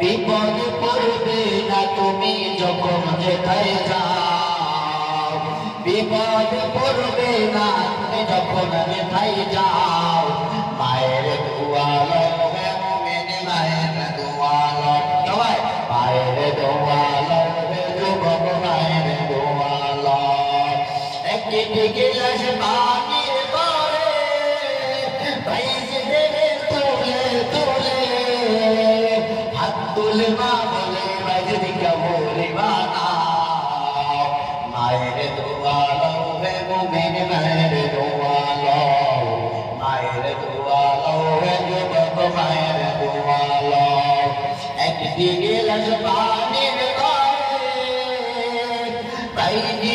বিপদে পড়বে না তুমি যখন যেথায় যাও বিপদে পড়বে না তুমি যখন যেথায় যাও মায়ের গিলাস পানির পরে। ভাইজে দেবে তুলে তুলে। হাত তুলে মা বলে বাইরে দিকে বলিবা না মায়ের দোয়ালো হে মুমিন, মায়ের দোয়ালো। মায়ের দোয়ালো হে যুবক, মায়ের দোয়ালো। একটি গিলাস পানির পরে ভাইজি